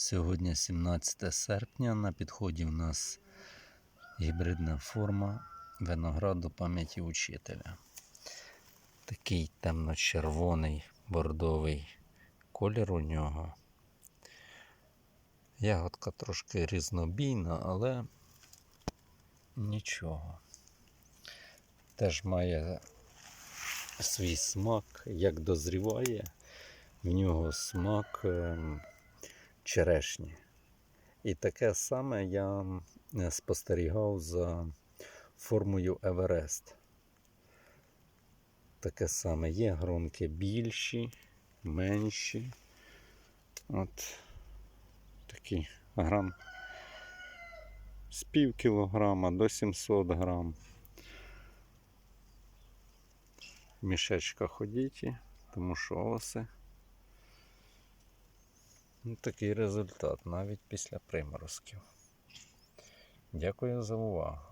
Сьогодні 17 серпня. На підході в нас гібридна форма винограду пам'яті учителя. Такий темно-червоний бордовий колір у нього. Ягодка трошки різнобійна, але нічого. Теж має свій смак, як дозріває, в нього смак ем, черешні. І таке саме я спостерігав за формою Еверест. Таке саме є гронки більші, менші. От такі грам з пів кілограма до 700 грам. В мішечках ходіть, тому що оси. Ну, такий результат навіть після приморозків. Дякую за увагу.